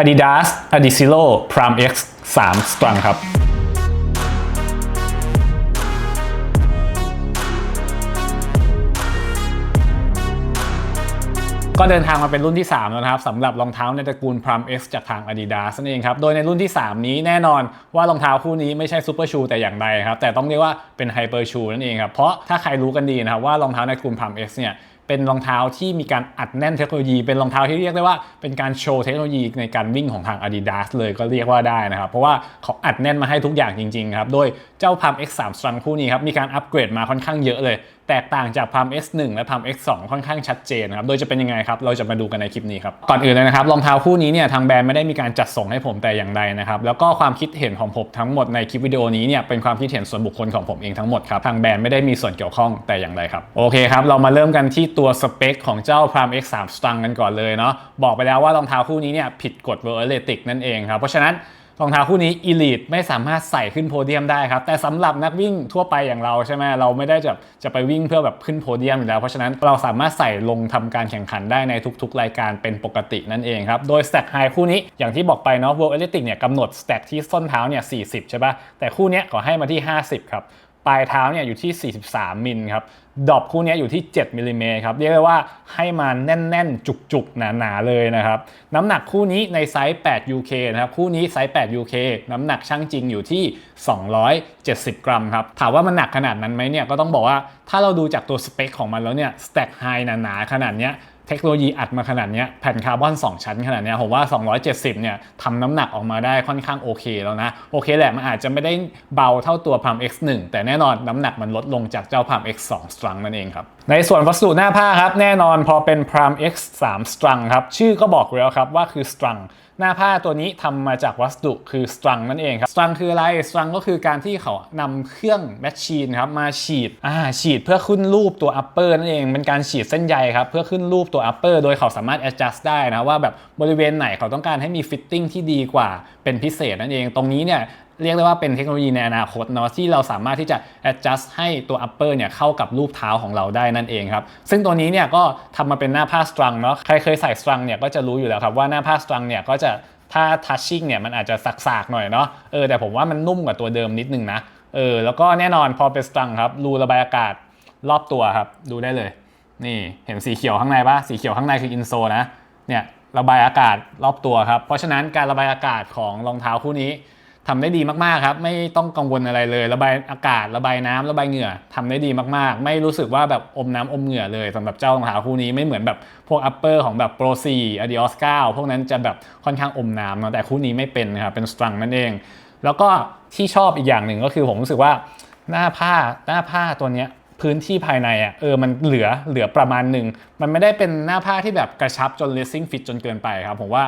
Adidas Adizero Prime X 3 Strung ครับก็เดินทางมาเป็นรุ่นที่ 3 แล้วนะครับสำหรับรองเท้าในตระกูล Prime X จากทาง Adidas นั่นเองครับ โดยในรุ่นที่ 3 นี้แน่นอนว่ารองเท้าคู่นี้ไม่ใช่ซูเปอร์ชูแต่อย่างใดครับ แต่ต้องเรียกว่าเป็นไฮเปอร์ชูนั่นเองครับ เพราะถ้าใครรู้กันดีนะครับว่ารองเท้าในตระกูล Prime X เนี่ย เป็นรองเท้าที่มีการอัดแน่นเทคโนโลยี เป็นรองเท้าที่เรียกได้ว่าเป็นการโชว์เทคโนโลยีในการวิ่งของทาง Adidas เลยก็เรียกว่าได้นะครับ เพราะว่าเขาอัดแน่นมาให้ทุกอย่างจริงๆครับ โดยเจ้าพาม X3 Strum คู่นี้ครับ มีการอัปเกรดมาค่อนข้างเยอะเลยแตกต่างจาก Palm S1 และ Palm X2 ค่อนข้างชัดเจนนะครับ โดยจะเป็นยังไงครับ เราจะมาดูกันในคลิปนี้ครับ ก่อนอื่นเลยนะครับรองเท้าคู่นี้เนี่ยทางแบรนด์ไม่ได้มีการจัดส่งให้ผมแต่อย่างใดนะครับ แล้วก็ความคิดเห็นของผมทั้งหมดในคลิปวิดีโอนี้เนี่ยเป็นความคิดเห็นส่วนบุคคลของผมเองทั้งหมดครับ ทางแบรนด์ไม่ได้มีส่วนเกี่ยวข้องแต่อย่างใดครับ โอเคครับ เรามาเริ่มกันที่ตัวสเปคของเจ้า Palm X3 Strung กันก่อนเลยเนาะ บอกไปแล้วว่ารองเท้าคู่นี้เนี่ยผิดกฎ World Athletic นั่นเองครับ เพราะฉะนั้น รองเท้าคู่นี้ Elite ไม่สามารถใส่ขึ้นโพเดียมได้ครับ แต่สำหรับนักวิ่งทั่วไปอย่างเราใช่ไหมเราไม่ได้จะจะไปวิ่งเพื่อแบบขึ้นโพเดียมอยู่แล้ว เพราะฉะนั้นเราสามารถใส่ลงทำการแข่งขันได้ในทุก ๆ รายการเป็นปกตินั่นเองครับ โดยสแต็กไฮคู่นี้อย่างที่บอกไปเนาะ World Athletic เนี่ยกำหนดสแต็กที่ส้นเท้าเนี่ย40 ใช่ปะแต่คู่นี้ขอให้มาที่ 50 ครับ ปลายเท้าเนี่ยอยู่ที่ 43 มิลครับ ดอปคู่นี้อยู่ที่ 7 มิลลิเมตรครับ เรียกได้ว่าให้มาแน่นๆ จุกๆ หนาๆ เลยนะครับ น้ำหนักคู่นี้ในไซส์ 8 UK นะครับ คู่นี้ไซส์ 8 UK น้ำหนักช่างจริงอยู่ที่ 270 กรัมครับ ถามว่ามันหนักขนาดนั้นไหมเนี่ย ก็ต้องบอกว่าถ้าเราดูจากตัวสเปคของมันแล้วเนี่ย Stack High หนาๆ ขนาดเนี้ย เทคโนโลยีอัดมาขนาดนี้แผ่นคาร์บอน 2 ชั้นขนาดนี้ผมว่า 270 เนี่ยทำน้ำหนักออกมาได้ค่อนข้างโอเคแล้วนะ โอเคแหละมันอาจจะไม่ได้เบาเท่าตัว p ัม X1 แต่แน่นอนน้ำหนักมันลดลงจากเจ้า p ัม X2 สตรังนั่นเองครับ ในส่วนวัสดุหน้าผ้าครับ แน่นอนพอเป็น p ัม X3 สตรังครับ ชื่อก็บอกแล้วครับว่าคือสตรังหน้าผ้าตัวนี้ทำมาจากวัสดุคือสตรังนั่นเองครับสตรังคืออะไรสตรังก็คือการที่เขานำเครื่องแมชชีนครับมาฉีดอ่าฉีดเพื่อขึ้นรูปตัวอัปเปอร์นั่นเองเป็นการฉีดเส้นใยครับเพื่อขึ้นรูปตัวอัปเปอร์โดยเขาสามารถ adjust ได้นะว่าแบบบริเวณไหนเขาต้องการให้มีฟิตติ้งที่ดีกว่าเป็นพิเศษนั่นเองตรงนี้เนี่ยเรียกได้ว่าเป็นเทคโนโลยีในอนาคตเนาะที่เราสามารถที่จะ adjust ให้ตัว upper เนี่ยเข้ากับรูปเท้าของเราได้นั่นเองครับ ซึ่งตัวนี้เนี่ยก็ทำมาเป็นหน้าผ้า strung เนาะใครเคยใส่ strung เนี่ยก็จะรู้อยู่แล้วครับว่าหน้าผ้า strung เนี่ยก็จะถ้า touching เนี่ยมันอาจจะสักๆหน่อยเนาะเออแต่ผมว่ามันนุ่มกว่าตัวเดิมนิดนึงนะเออแล้วก็แน่นอนพอเป็น strung ครับรูระบายอากาศรอบตัวครับดูได้เลย นี่เห็นสีเขียวข้างในปะสีเขียวข้างในคืออินโซนะเนี่ยระบายอากาศรอบตัวครับเพราะฉะนั้นการระบายอากาศของรองเท้าคู่นี้ ทำได้ดีมากๆครับ ไม่ต้องกังวลอะไรเลย ระบายอากาศระบายน้ำระบายเหงื่อทำได้ดีมากๆ ไม่รู้สึกว่าแบบอมน้ำอมเหงื่อเลยสำหรับเจ้ารองเท้าคู่นี้ไม่เหมือนแบบพวก upper ของแบบ Pro 4 Adios 9พวกนั้นจะแบบค่อนข้างอมน้ำเนาะแต่คู่นี้ไม่เป็นนะครับเป็น strung นั่นเอง แล้วก็ที่ชอบอีกอย่างหนึ่งก็คือผมรู้สึกว่าหน้าผ้าหน้าผ้าตัวเนี้ยพื้นที่ภายในอะเออมันเหลือเหลือประมาณหนึ่ง มันไม่ได้เป็นหน้าผ้าที่แบบกระชับจนเลสซิ่งฟิตจนเกินไปครับ ผมว่า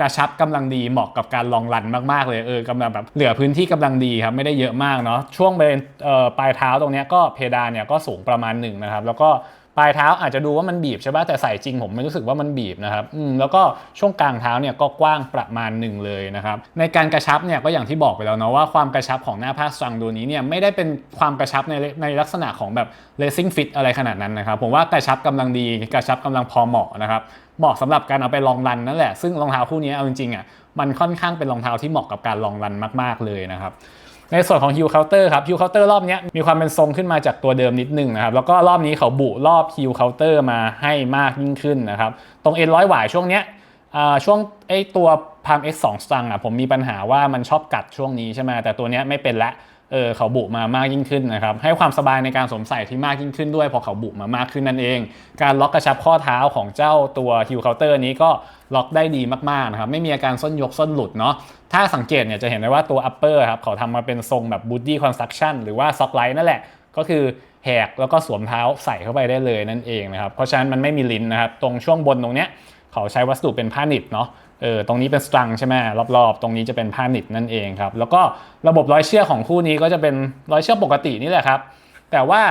กระชับกำลังดีเหมาะกับการลองรันมากๆเลยเออกำลังแบบเหลือพื้นที่กำลังดีครับไม่ได้เยอะมากเนาะช่วงบริเวณเอ่อปลายเท้าตรงเนี้ยก็เพดานเนี่ยก็สูงประมาณหนึ่งนะครับแล้วก็ ปลายเท้าอาจจะดูว่ามันบีบใช่ป่ะแต่ใส่จริงผมไม่รู้สึกว่ามันบีบนะครับอืมแล้วก็ช่วงกลางเท้าเนี่ยก็กว้างประมาณหนึ่งเลยนะครับในการกระชับเนี่ยก็อย่างที่บอกไปแล้วเนาะว่าความกระชับของหน้าผ้าสตรังตัวนี้เนี่ยไม่ได้เป็นความกระชับในในลักษณะของแบบเลสซิ่งฟิตอะไรขนาดนั้นนะครับผมว่ากระชับกำลังดีกระชับกำลังพอเหมาะนะครับเหมาะสำหรับการเอาไปลองรันนั่นแหละซึ่งรองเท้าคู่นี้เอาจริงๆอะมันค่อนข้างเป็นรองเท้าที่เหมาะกับการลองรันมาก ๆเลยนะครับ ในส่วนของฮิลเคาน์เตอร์ครับฮิลเคาน์เตอร์รอบนี้มีความเป็นทรงขึ้นมาจากตัวเดิมนิดนึงนะครับแล้วก็รอบนี้เขาบุรอบฮิลเคาน์เตอร์มาให้มากยิ่งขึ้นนะครับตรงเอ็นร้อยหวายช่วงเนี้ยช่วงไอตัว Palm X2 สตังอะผมมีปัญหาว่ามันชอบกัดช่วงนี้ใช่ไหมแต่ตัวนี้ไม่เป็นละ เออเขาบุมามากยิ่งขึ้นนะครับให้ความสบายในการสวมใส่ที่มากยิ่งขึ้นด้วยพอเขาบุมามากขึ้นนั่นเอง การล็อกกระชับข้อเท้าของเจ้าตัว Heel Counter นี้ก็ล็อกได้ดีมากๆนะครับไม่มีอาการส้นยกส้นหลุดเนาะถ้าสังเกตเนี่ยจะเห็นได้ว่าตัว upper ครับเขาทำมาเป็นทรงแบบ booty construction หรือว่า sock light นั่นแหละ ก็คือแหกแล้วก็สวมเท้าใส่เข้าไปได้เลยนั่นเองนะครับเพราะฉะนั้นมันไม่มีลิ้นนะครับตรงช่วงบนตรงเนี้ยเขาใช้วัสดุเป็นผ้าหนิบเนาะ เออตรงนี้เป็นสตรังใช่ไหมรอบๆ ตรงนี้จะเป็นผ้าหนิบนั่นเองครับ แล้วก็ระบบร้อยเชือกของคู่นี้ก็จะเป็นร้อยเชือกปกตินี่แหละครับ แต่ว่า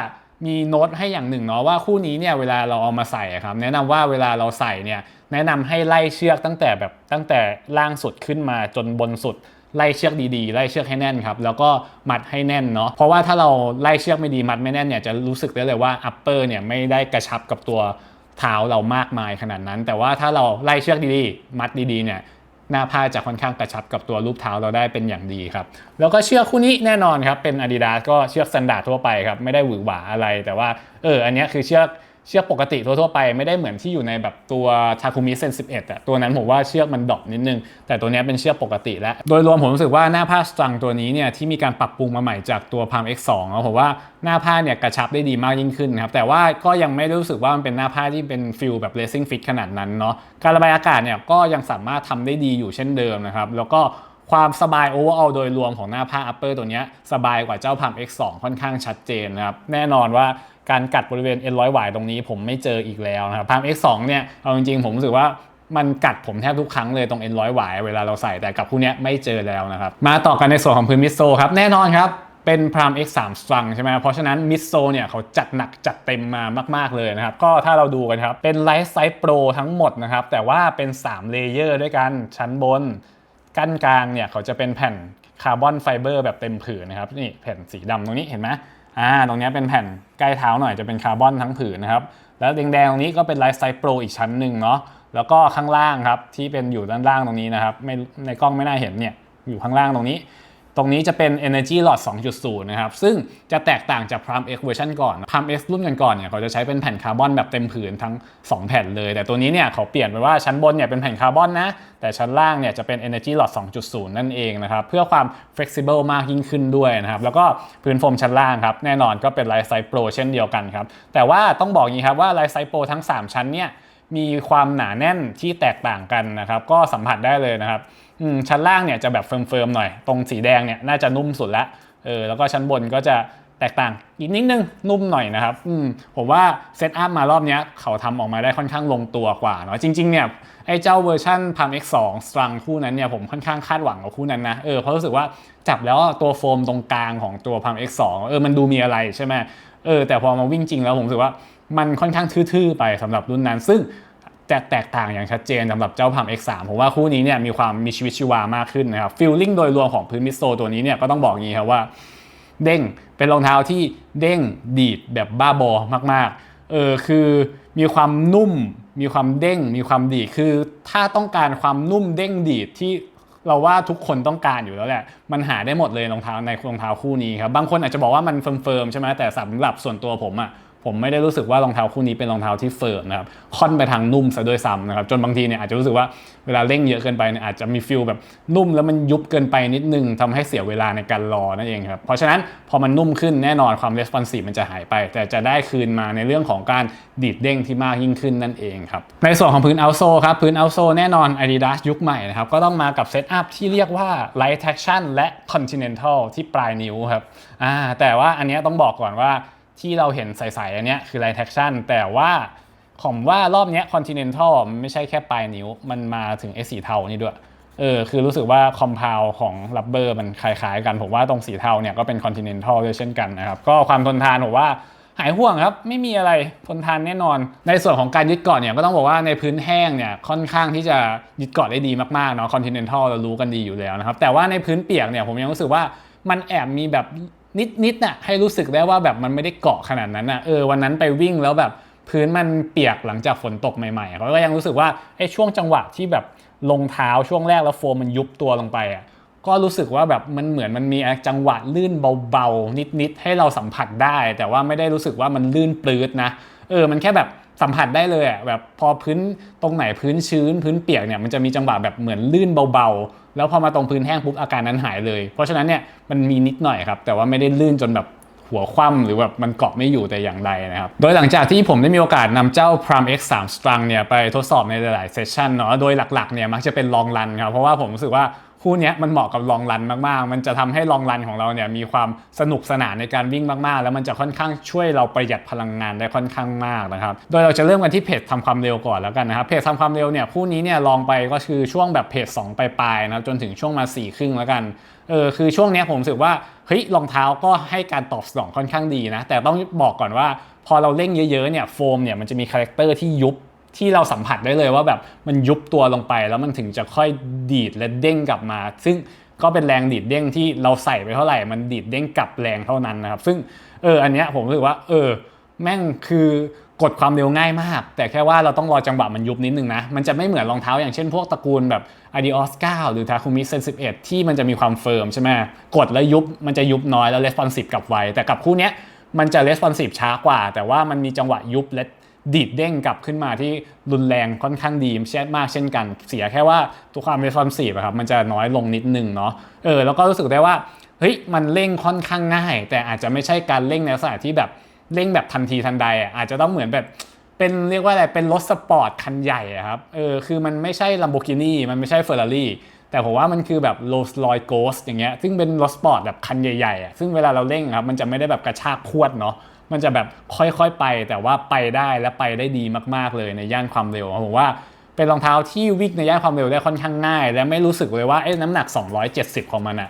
มีโน้ตให้อย่างหนึ่งเนาะว่าคู่นี้เนี่ยเวลาเราเอามาใส่ครับ แนะนำว่าเวลาเราใส่เนี่ยแนะนำให้ไล่เชือกตั้งแต่แบบตั้งแต่ล่างสุดขึ้นมาจนบนสุดไล่เชือกดีๆ ไล่เชือกให้แน่นครับ แล้วก็มัดให้แน่นเนาะ เพราะว่าถ้าเราไล่เชือกไม่ดีมัดไม่แน่นเนี่ยจะรู้สึกได้เลยว่า upper เนี่ยไม่ได้กระชับกับตัว เท้าเรามากมายขนาดนั้น แต่ว่าถ้าเราไล่เชือกดีๆ มัดดีๆเนี่ยหน้าผ้าจะค่อนข้างกระชับกับตัวรูปเท้าเราได้เป็นอย่างดีครับ แล้วก็เชือกคู่นี้แน่นอนครับเป็น Adidas ก็เชือกสันดาร์ทั่วไปครับไม่ได้หวือหวาอะไร แต่ว่าเอออันนี้คือเชือก เชือกปกติทั่วๆไปไม่ได้เหมือนที่อยู่ในแบบตัวทาคุมิเซน11อะตัวนั้นผมว่าเชือกมันดรอปนิดนึง แต่ตัวนี้เป็นเชือกปกติแล้ว โดยรวมผมรู้สึกว่าหน้าผ้าสตรังตัวนี้เนี่ยที่มีการปรับปรุงมาใหม่จากตัว Palm X2 อะผมว่าหน้าผ้าเนี่ยกระชับได้ดีมากยิ่งขึ้นครับแต่ว่าก็ยังไม่รู้สึกว่ามันเป็นหน้าผ้าที่เป็นฟิลแบบ racing fit ขนาดนั้นเนาะการระบายอากาศเนี่ยก็ยังสามารถทำได้ดีอยู่เช่นเดิมนะครับแล้วก็ความสบาย overall โดยรวมของหน้าผ้า upper ตัวนี้สบายกว่าเจ้า Palm X2 ค่อนข้างชัดเจนนะครับ แน่นอนว่า การกัดบริเวณ N 1 0 0 y ตรงนี้ผมไม่เจออีกแล้วนะครับ Palm X2 เนี่ยเอาจริงๆผมรู้สึกว่ามันกัดผมแทบทุกครั้งเลยตรง N 1 0 0 y เวลาเราใส่แต่กับคู่นี้ไม่เจอแล้วนะครับมาต่อกันในส่วนของพื้นมิโซครับแน่นอนครับเป็น Prime X3 Strung ใช่ไหมเพราะฉะนั้นมิโซเนี่ยเขาจัดหนักจัดเต็มมามาก ๆ เลยนะครับ ก็ถ้าเราดูกันครับ เป็น Light Size Pro ทั้งหมดนะครับ แต่ว่าเป็น3เลเยอร์ด้วยกันชั้นบน กั้นกลางเนี่ยเขาจะเป็นแผ่นคาร์บอนไฟเบอร์แบบเต็มผืนนะครับ นี่แผ่นสีดำตรงนี้เห็นไหม อ่าตรงนี้เป็นแผ่นใกล้เท้าหน่อยจะเป็นคาร์บอนทั้งผืนนะครับ แล้วแดงๆตรงนี้ก็เป็นไลฟ์สไตล์โปรอีกชั้นหนึ่งเนาะแล้วก็ข้างล่างครับที่เป็นอยู่ด้านล่างตรงนี้นะครับไม่ในกล้องไม่น่าเห็นเนี่ยอยู่ข้างล่างตรงนี้ ตรงนี้จะเป็น Energy Lot 2.0 นะครับ ซึ่งจะแตกต่างจาก Prime X เวอร์ชันก่อน Prime X รุ่นก่อนๆเนี่ยเขาจะใช้เป็นแผ่นคาร์บอนแบบเต็มผืนทั้ง 2 แผ่นเลย แต่ตัวนี้เนี่ยเขาเปลี่ยนไปว่าชั้นบนเนี่ยเป็นแผ่นคาร์บอนนะ แต่ชั้นล่างเนี่ยจะเป็น Energy Lot 2.0 นั่นเองนะครับ เพื่อความ flexible มากยิ่งขึ้นด้วยนะครับ แล้วก็พื้นโฟมชั้นล่างครับ แน่นอนก็เป็น Life Size Pro เช่นเดียวกันครับ แต่ว่าต้องบอกอย่างนี้ครับว่า Life Size Pro ทั้ง 3 ชั้นเนี่ยมีความหนาแน่นที่แตกต่างกันนะครับ ก็สัมผัสได้เลยนะครับ ชั้นล่างเนี่ยจะแบบเฟิร์มๆหน่อย ตรงสีแดงเนี่ยน่าจะนุ่มสุดละเออแล้วก็ชั้นบนก็จะแตกต่างอีกนิดนึงนุ่มหน่อยนะครับอืมผมว่าเซตอัพมารอบเนี้ยเขาทำออกมาได้ค่อนข้างลงตัวกว่าเนาะจริงๆเนี่ยไอ้เจ้าเวอร์ชัน Palm X2 Strung คู่นั้นเนี่ยผมค่อนข้างคาดหวังกับคู่นั้นนะเออเพราะรู้สึกว่าจับแล้วตัวโฟมตรงกลางของตัว Palm X2 เออมันดูมีอะไรใช่ไหมเออแต่พอมาวิ่งจริงแล้วผมรู้สึกว่ามันค่อนข้างทื่อๆไปสำหรับรุ่นนั้น ซึ่ง จะแตกต่างอย่างชัดเจนสำหรับเจ้าพัม X3 ผมว่าคู่นี้เนี่ยมีความมีชีวิตชีวามากขึ้นนะครับฟีลลิ่งโดยรวมของพื้นมิดโซตัวนี้เนี่ยก็ต้องบอกงี้ครับว่า เด้งเป็นรองเท้าที่เด้งดีดแบบบ้าบอมากๆเออคือมีความนุ่ม มีความเด้ง มีความดีดคือถ้าต้องการความนุ่มเด้งดีดที่เราว่าทุกคนต้องการอยู่แล้วแหละ มันหาได้หมดเลยรองเท้าในรองเท้าคู่นี้ครับ บางคนอาจจะบอกว่ามันเฟิร์มๆใช่ไหมแต่สำหรับส่วนตัวผมอะ ผมไม่ได้รู้สึกว่ารองเท้าคู่นี้เป็นรองเท้าที่เฟิร์มนะครับค่อนไปทางนุ่มซะด้วยซ้ำนะครับจนบางทีเนี่ยอาจจะรู้สึกว่าเวลาเร่งเยอะเกินไปเนี่ยอาจจะมีฟิลแบบนุ่มแล้วมันยุบเกินไปนิดนึงทำให้เสียเวลาในการรอนั่นเองครับเพราะฉะนั้นพอมันนุ่มขึ้นแน่นอนความ responsive มันจะหายไป แต่จะได้คืนมาในเรื่องของการดีดเด้งที่มากยิ่งขึ้นนั่นเองครับในส่วนของพื้น outsole ครับพื้น outsole แน่นอน Adidas ยุคใหม่นะครับก็ต้องมากับเซตอัพที่เรียกว่า light traction และ continental ที่ปลายนิ้วครับอ่าแต่ว่าอันนี้ต้องบอกก่อนว่า ที่เราเห็นใสๆอันเนี้ยคือ Light Traction แต่ว่าผมว่ารอบเนี้ย Continental มันไม่ใช่แค่ปลายนิ้ว มันมาถึงไอ้สีเทานี่ด้วย เออ คือรู้สึกว่าคอมเพลของรับเบอร์มันคล้ายๆกัน ผมว่าตรงสีเทาเนี่ยก็เป็น Continental ด้วยเช่นกันนะครับ ก็ความทนทานผมว่าหายห่วงครับ ไม่มีอะไรทนทานแน่นอน ในส่วนของการยึดเกาะเนี่ยก็ต้องบอกว่าในพื้นแห้งเนี่ยค่อนข้างที่จะยึดเกาะได้ดีมากๆเนาะ Continental เรารู้กันดีอยู่แล้วนะครับ แต่ว่าในพื้นเปียกเนี่ยผมยังรู้สึกว่ามันแอบมีแบบ นิดนิดน่ะให้รู้สึกได้ว่าแบบมันไม่ได้เกาะขนาดนั้นน่ะเออวันนั้นไปวิ่งแล้วแบบพื้นมันเปียกหลังจากฝนตกใหม่ๆเขาก็ยังรู้สึกว่าไอ้ช่วงจังหวะที่แบบลงเท้าช่วงแรกแล้วโฟมมันยุบตัวลงไปอะก็รู้สึกว่าแบบมันเหมือนมันมีจังหวะลื่นเบาๆนิดๆให้เราสัมผัสได้ แต่ว่าไม่ได้รู้สึกว่ามันลื่นปลื้ดนะเออมันแค่แบบ สัมผัสได้เลยอะแบบพอพื้นตรงไหนพื้นชื้น พื้นเปียกเนี่ยมันจะมีจังหวะแบบเหมือนลื่นเบาๆ แล้วพอมาตรงพื้นแห้งปุ๊บอาการนั้นหายเลย เพราะฉะนั้นเนี่ยมันมีนิดหน่อยครับ แต่ว่าไม่ได้ลื่นจนแบบหัวคว่ำหรือแบบมันเกาะไม่อยู่แต่อย่างใดนะครับ โดยหลังจากที่ผมได้มีโอกาสนำเจ้า Pram X3 Strung เนี่ยไปทดสอบในหลายๆเซสชันเนาะโดยหลักๆเนี่ยมักจะเป็นลองรันครับเพราะว่าผมรู้สึกว่า คู่นี้มันเหมาะกับลองรันมากๆ มันจะทำให้ลองรันของเราเนี่ยมีความสนุกสนานในการวิ่งมากๆ แล้วมันจะค่อนข้างช่วยเราประหยัดพลังงานได้ค่อนข้างมากนะครับ โดยเราจะเริ่มกันที่เพจทำความเร็วก่อนแล้วกันนะครับ เพจทำความเร็วเนี่ยคู่นี้เนี่ยลองไปก็คือช่วงแบบเพจ2ปลายๆนะจนถึงช่วงมา4ครึ่งแล้วกันเออคือช่วงนี้ผมรู้สึกว่าเฮ้ยรองเท้าก็ให้การตอบสนองค่อนข้างดีนะ แต่ต้องบอกก่อนว่าพอเราเร่งเยอะๆเนี่ยโฟมเนี่ยมันจะมีคาแรคเตอร์ที่ยุบ ที่เราสัมผัสได้เลยว่าแบบมันยุบตัวลงไป แล้วมันถึงจะค่อยดีดและเด้งกลับมา ซึ่งก็เป็นแรงดีดเด้งที่เราใส่ไปเท่าไหร่ มันดีดเด้งกลับแรงเท่านั้นนะครับ ซึ่งเอออันเนี้ยผมรู้สึกว่า เออ แม่งคือกดความเร็วง่ายมาก แต่แค่ว่าเราต้องรอจังหวะมันยุบนิดนึงนะ มันจะไม่เหมือนรองเท้าอย่างเช่นพวกตระกูลแบบ Adios 9 หรือ Takumi Sen 11 ที่มันจะมีความเฟิร์มใช่ไหมกดแล้วยุบมันจะยุบน้อยแล้ว responsive กลับไวแต่กับคู่เนี้ยมันจะ responsive ช้ากว่า แต่ว่ามันมีจังหวะยุบและ ดีดเด้งกลับขึ้นมาที่รุนแรงค่อนข้างดีเช่นมากเช่นกัน เสียแค่ว่าตัวความ responsive อะครับมันจะน้อยลงนิดนึงเนาะเออแล้วก็รู้สึกได้ว่าเฮ้ยมันเร่งค่อนข้างง่าย แต่อาจจะไม่ใช่การเร่งในลักษณะที่แบบเร่งแบบทันทีทันใดอะอาจจะต้องเหมือนแบบเป็นเรียกว่าอะไรเป็นรถสปอร์ตคันใหญ่ครับเออคือมันไม่ใช่ Lamborghini มันไม่ใช่ Ferrari แต่ผมว่ามันคือแบบ Rolls Royce Ghost อย่างเงี้ยซึ่งเป็นรถสปอร์ตแบบคันใหญ่ๆอะซึ่งเวลาเราเร่งครับมันจะไม่ได้แบบกระชากพวดเนาะ มันจะแบบค่อยๆไป แต่ว่าไปได้และไปได้ดีมากๆเลยในย่านความเร็วผมว่าเป็นรองเท้าที่วิ่งในย่านความเร็วได้ค่อนข้างง่าย และไม่รู้สึกเลยว่าเอ๊ะน้ำหนัก 270 ของมันอะ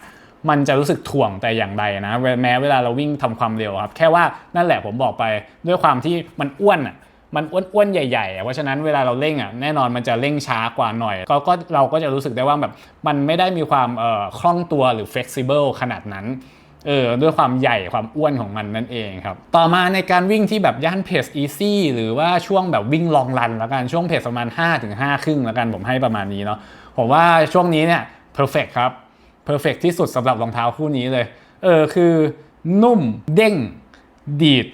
มันจะรู้สึกถ่วงแต่อย่างใดนะแม้เวลาเราวิ่งทำความเร็วครับแค่ว่านั่นแหละผมบอกไปด้วยความที่มันอ้วนอะมันอ้วนๆใหญ่ๆเพราะฉะนั้นเวลาเราเร่งอะแน่นอนมันจะเร่งช้ากว่าหน่อยก็ก็เราก็จะรู้สึกได้ว่าแบบมันไม่ได้มีความเอ่อคล่องตัวหรือ flexible ขนาดนั้น เออด้วยความใหญ่ความอ้วนของมันนั่นเองครับ ต่อมาในการวิ่งที่แบบย่านเพจอีซี่หรือว่าช่วงแบบวิ่งลองรันแล้วกันช่วงเพจประมาณ5ถึง5ครึ่งแล้วกันผมให้ประมาณนี้เนาะผมว่าช่วงนี้เนี่ยเพอร์เฟกครับเพอร์เฟกที่สุดสำหรับรองเท้าคู่นี้เลย เออคือนุ่มเด้ง ดีด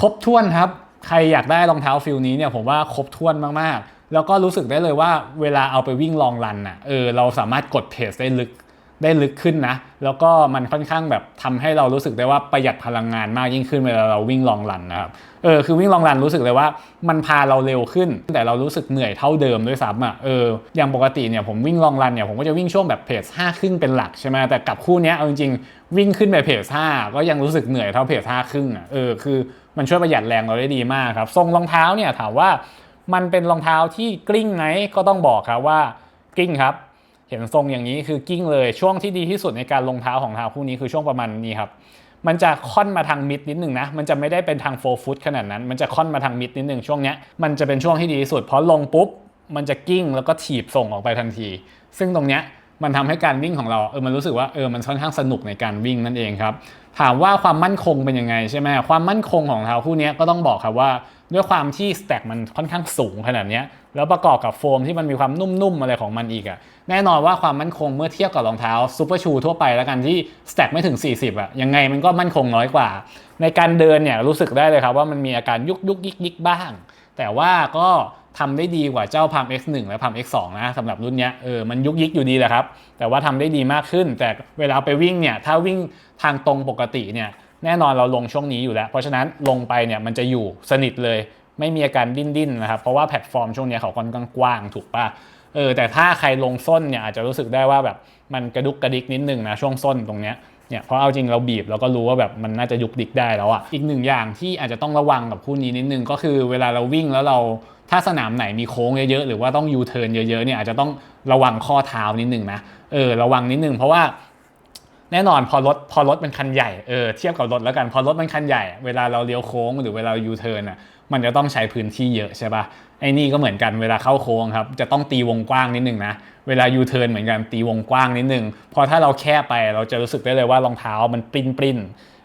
ครบถ้วนครับ ใครอยากได้รองเท้าฟิลนี้เนี่ยผมว่าครบถ้วนมากๆ แล้วก็รู้สึกได้เลยว่าเวลาเอาไปวิ่งลองรันอะเออเราสามารถกดเพจได้ลึก ได้ลึกขึ้นนะ แล้วก็มันค่อนข้างแบบทำให้เรารู้สึกได้ว่าประหยัดพลังงานมากยิ่งขึ้นเวลาเราวิ่งลองรันนะครับเออคือวิ่งลองรันรู้สึกเลยว่ามันพาเราเร็วขึ้น แต่เรารู้สึกเหนื่อยเท่าเดิมด้วยซ้ำอะเอออย่างปกติเนี่ยผมวิ่งลองรันเนี่ยผมก็จะวิ่งช่วงแบบเพจห้าครึ่งเป็นหลักใช่ไหมแต่กับคู่นี้เอาจริงๆวิ่งขึ้นไปเพจห้าก็ยังรู้สึกเหนื่อยเท่าเพจห้าครึ่งอะเออคือมันช่วยประหยัดแรงเราได้ดีมากครับทรงรองเท้าเนี่ยถามว่ามันเป็นรองเท้าที่กลิ้งไหมก็ต้องบอกครับว่ากลิ้งครับ เห็นทรงอย่างนี้คือกิ้งเลยช่วงที่ดีที่สุดในการลงเท้าของเท้าคู่นี้คือช่วงประมาณนี้ครับมันจะค่อนมาทางมิดนิดนึงนะ มันจะไม่ได้เป็นทางโฟฟุตขนาดนั้น มันจะค่อนมาทางมิดนิดนึงช่วงเนี้ย มันจะเป็นช่วงที่ดีที่สุด เพราะลงปุ๊บ มันจะกิ้งแล้วก็ถีบส่งออกไปทันที ซึ่งตรงเนี้ย มันทำให้การวิ่งของเราเออมันรู้สึกว่าเออมันค่อนข้างสนุกในการวิ่งนั่นเองครับถามว่าความมั่นคงเป็นยังไงใช่ไหมความมั่นคงของเท้าคู่นี้ก็ต้องบอกครับว่าด้วยความที่สแต็กมันค่อนข้างสูงขนาดนี้แล้วประกอบกับโฟมที่มันมีความนุ่มๆอะไรของมันอีกอะแน่นอนว่าความมั่นคงเมื่อเทียบกับรองเท้าซูเปอร์ชูทั่วไปแล้วกันที่สแต็กไม่ถึง 40อะยังไงมันก็มั่นคงน้อยกว่า ในการเดินเนี่ยรู้สึกได้เลยครับว่ามันมีอาการยุกยุกยิกยิกบ้าง แต่ว่าก็ ทำได้ดีกว่าเจ้าพัม X1 และพัม X2 นะสำหรับรุ่นนี้เออมันยุกยิกอยู่ดีแหละครับ แต่ว่าทำได้ดีมากขึ้น แต่เวลาไปวิ่งเนี่ยถ้าวิ่งทางตรงปกติเนี่ยแน่นอนเราลงช่วงนี้อยู่แล้ว เพราะฉะนั้นลงไปเนี่ยมันจะอยู่สนิทเลย ไม่มีอาการดิ้นดิ้นนะครับ เพราะว่าแพลตฟอร์มช่วงนี้เขาค่อนข้างกว้างถูกป่ะเออแต่ถ้าใครลงส้นเนี่ยอาจจะรู้สึกได้ว่าแบบมันกระดุกกระดิกนิดนึงนะช่วงส้นตรงเนี้ย เนี่ยเพราะเอาจริงเราบีบเราก็รู้ว่าแบบมันน่าจะยุกดิกได้แล้วอะอีกหนึ่งอย่างที่อาจจะต้องระวังกับคู่นี้นิดนึงก็คือเวลาเราวิ่งแล้วเราถ้าสนามไหนมีโค้งเยอะๆหรือว่าต้องยูเทิร์นเยอะๆเนี่ยอาจจะต้องระวังข้อเท้านิดนึงนะเออระวังนิดนึงเพราะว่าแน่นอนพอรถพอรถมันคันใหญ่เออเทียบกับรถแล้วกันพอรถมันคันใหญ่เวลาเราเลี้ยวโค้งหรือเวลายูเทิร์นอะมันจะต้องใช้พื้นที่เยอะใช่ปะ่ะไอ้นี่ก็เหมือนกันเวลาเข้าโค้งครับจะต้องตีวงกว้างนิดนึงนะ เวลายูเทิร์นเหมือนกันตีวงกว้างนิดนึงพอถ้าเราแค่ไปเราจะรู้สึกได้เลยว่ารองเท้ามันปริ้นปริ้น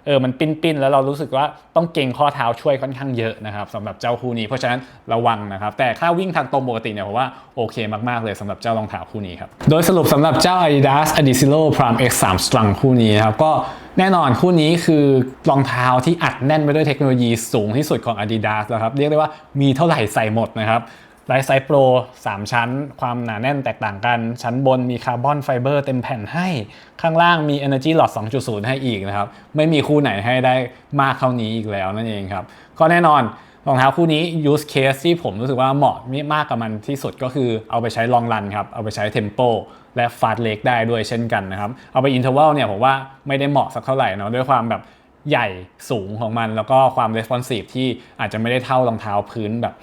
เออมันปิ้นปิ้นแล้วเรารู้สึกว่าต้องเก่งข้อเท้าช่วยค่อนข้างเยอะนะครับสำหรับเจ้าคู่นี้เพราะฉะนั้นระวังนะครับ แต่ถ้าวิ่งทางตรงปกติเนี่ยผมว่าโอเคมาก ๆ เลยสำหรับเจ้ารองเท้าคู่นี้ครับ โดยสรุปสำหรับเจ้า Adidas Adizero Prime X 3 Strung คู่นี้นะครับก็แน่นอนคู่นี้คือรองเท้าที่อัดแน่นไปด้วยเทคโนโลยีสูงที่สุดของ Adidas แล้วครับเรียกได้ว่ามีเท่าไหร่ใส่หมดนะครับ ไลท์ไซส์โปร3 ชั้น ความหนาแน่นแตกต่างกัน ชั้นบนมีคาร์บอนไฟเบอร์เต็มแผ่นให้ ข้างล่างมี Energy Loss 2.0 ให้อีกนะครับ ไม่มีคู่ไหนให้ได้มากเท่านี้อีกแล้วนั่นเองครับ ก็แน่นอนรองเท้าคู่นี้ use case ที่ผมรู้สึกว่าเหมาะมากกับมันที่สุดก็คือเอาไปใช้ลองรันครับ เอาไปใช้ tempo และ fast leg ได้ด้วยเช่นกันนะครับ เอาไป interval เนี่ยผมว่าไม่ได้เหมาะสักเท่าไหร่เนาะด้วยความแบบใหญ่สูงของมัน แล้วก็ความ responsive ที่อาจจะไม่ได้เท่ารองเท้าพื้นแบบ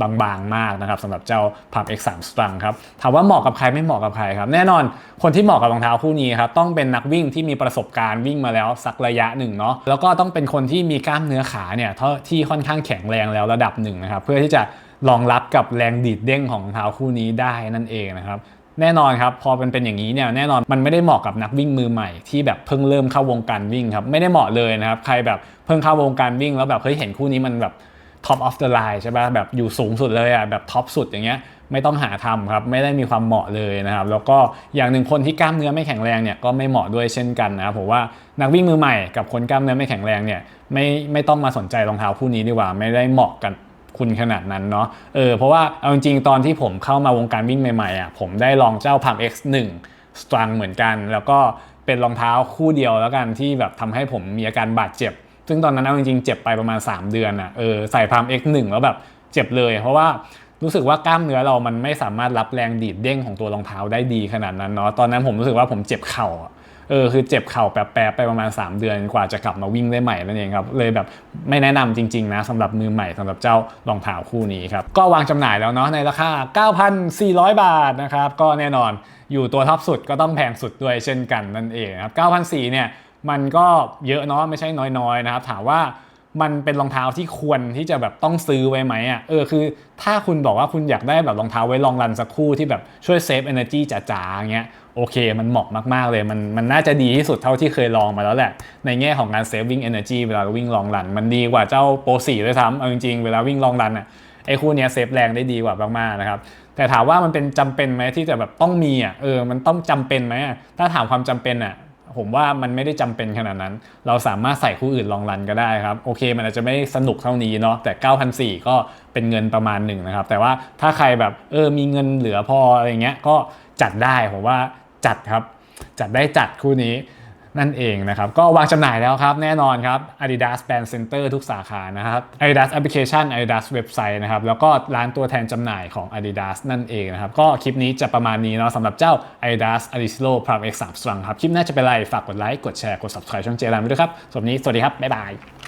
บางๆมากนะครับสำหรับเจ้า Pump X3 Strung ครับถามว่าเหมาะกับใครไม่เหมาะกับใครครับ แน่นอนคนที่เหมาะกับรองเท้าคู่นี้ครับต้องเป็นนักวิ่งที่มีประสบการณ์วิ่งมาแล้วสักระยะหนึ่งเนาะแล้วก็ต้องเป็นคนที่มีกล้ามเนื้อขาเนี่ยที่ค่อนข้างแข็งแรงแล้วระดับหนึ่งนะครับเพื่อที่จะรองรับกับแรงดีดเด้งของรองเท้าคู่นี้ได้นั่นเองนะครับแน่นอนครับพอมันเป็นอย่างนี้เนี่ยแน่นอนมันไม่ได้เหมาะกับนักวิ่งมือใหม่ที่แบบเพิ่งเริ่มเข้าวงการวิ่งครับไม่ได้เหมาะเลยนะครับใครแบบเพิ่งเข้าวงการวิ่งแล้วแบบเฮ้ยเห็นคู่นี้มันแบบ top of the line ใช่ป่ะแบบอยู่สูงสุดเลยอะแบบท็อปสุดอย่างเงี้ยไม่ต้องหาทำครับ ไม่ได้มีความเหมาะเลยนะครับ แล้วก็อย่างหนึ่งคนที่กล้ามเนื้อไม่แข็งแรงเนี่ยก็ไม่เหมาะด้วยเช่นกันนะครับผมว่านักวิ่งมือใหม่กับคนกล้ามเนื้อไม่แข็งแรงเนี่ยไม่ไม่ต้องมาสนใจรองเท้าคู่นี้ดีกว่า ไม่ได้เหมาะกันคุณขนาดนั้นเนาะเออเพราะว่าเอาจริงๆตอนที่ผมเข้ามาวงการวิ่งใหม่ๆอะผมได้ลองเจ้า Palm X1 Strung เหมือนกัน แล้วก็เป็นรองเท้าคู่เดียวแล้วกันที่แบบทำให้ผมมีอาการบาดเจ็บ ซึ่งตอนนั้นเอาจริงๆ เจ็บไปประมาณ 3 เดือนอะเออใส่พาม X1 แล้วแบบเจ็บเลย เพราะว่ารู้สึกว่ากล้ามเนื้อเรามันไม่สามารถรับแรงดีดเด้งของตัวรองเท้าได้ดีขนาดนั้นเนาะตอนนั้นผมรู้สึกว่าผมเจ็บเข่าเออคือเจ็บเข่าแป๊บๆไปประมาณ 3 เดือนกว่าจะกลับมาวิ่งได้ใหม่นั่นเองครับเลยแบบไม่แนะนำจริงๆนะสำหรับมือใหม่สำหรับเจ้ารองเท้าคู่นี้ครับก็วางจำหน่ายแล้วเนาะในราคา 9,400 บาทนะครับก็แน่นอนอยู่ตัวท็อปสุดก็ต้องแพงสุดด้วยเช่นกันนั่นเองครับ9,400เนี่ย มันก็เยอะเนาะไม่ใช่น้อยๆนะครับ ถามว่ามันเป็นรองเท้าที่ควรที่จะแบบต้องซื้อไว้ไหมอะเออคือ ถ้าคุณบอกว่าคุณอยากได้แบบรองเท้าไว้ลองรันสักคู่ที่แบบช่วยเซฟ energy จ๋าๆอย่างเงี้ยโอเค มันเหมาะมาก ๆ เลย มันมันน่าจะดีที่สุดเท่าที่เคยลองมาแล้วแหละ ในแง่ของการ saving energy เวลาวิ่งลองรัน มันดีกว่าเจ้าโปร4ด้วยซ้ำเอาจริงๆ เวลาวิ่งลองรันอะไอ้คู่เนี้ยเซฟแรงได้ดีกว่ามากๆนะครับแต่ถามว่ามันเป็นจำเป็นไหมที่จะแบบต้องมีอะเออมันต้องจำเป็นไหมถ้าถามความจำเป็นอะ ผมว่ามันไม่ได้จำเป็นขนาดนั้น เราสามารถใส่คู่อื่นลองรันก็ได้ครับ โอเค มันอาจจะไม่สนุกเท่านี้เนาะแต่ 9,004ก็เป็นเงินประมาณหนึ่งนะครับ แต่ว่าถ้าใครแบบเออมีเงินเหลือพออะไรเงี้ยก็จัดได้ผมว่าจัดครับ จัดได้จัดคู่นี้ นั่นเองนะครับ ก็วางจำหน่ายแล้วครับ แน่นอนครับ Adidas Brand Center ทุกสาขานะครับ Adidas Application Adidas Website นะครับ แล้วก็ร้านตัวแทนจำหน่ายของ Adidas นั่นเองนะครับ ก็คลิปนี้จะประมาณนี้เนาะสำหรับเจ้า Adidas Adizero Prime X3 Strong ครับ คลิปหน้าจะเป็นไร ฝากกดไลค์ กดแชร์ กด subscribe ช่องเจรันด้วยครับสำหรับนี้ สวัสดีครับ บ๊ายบาย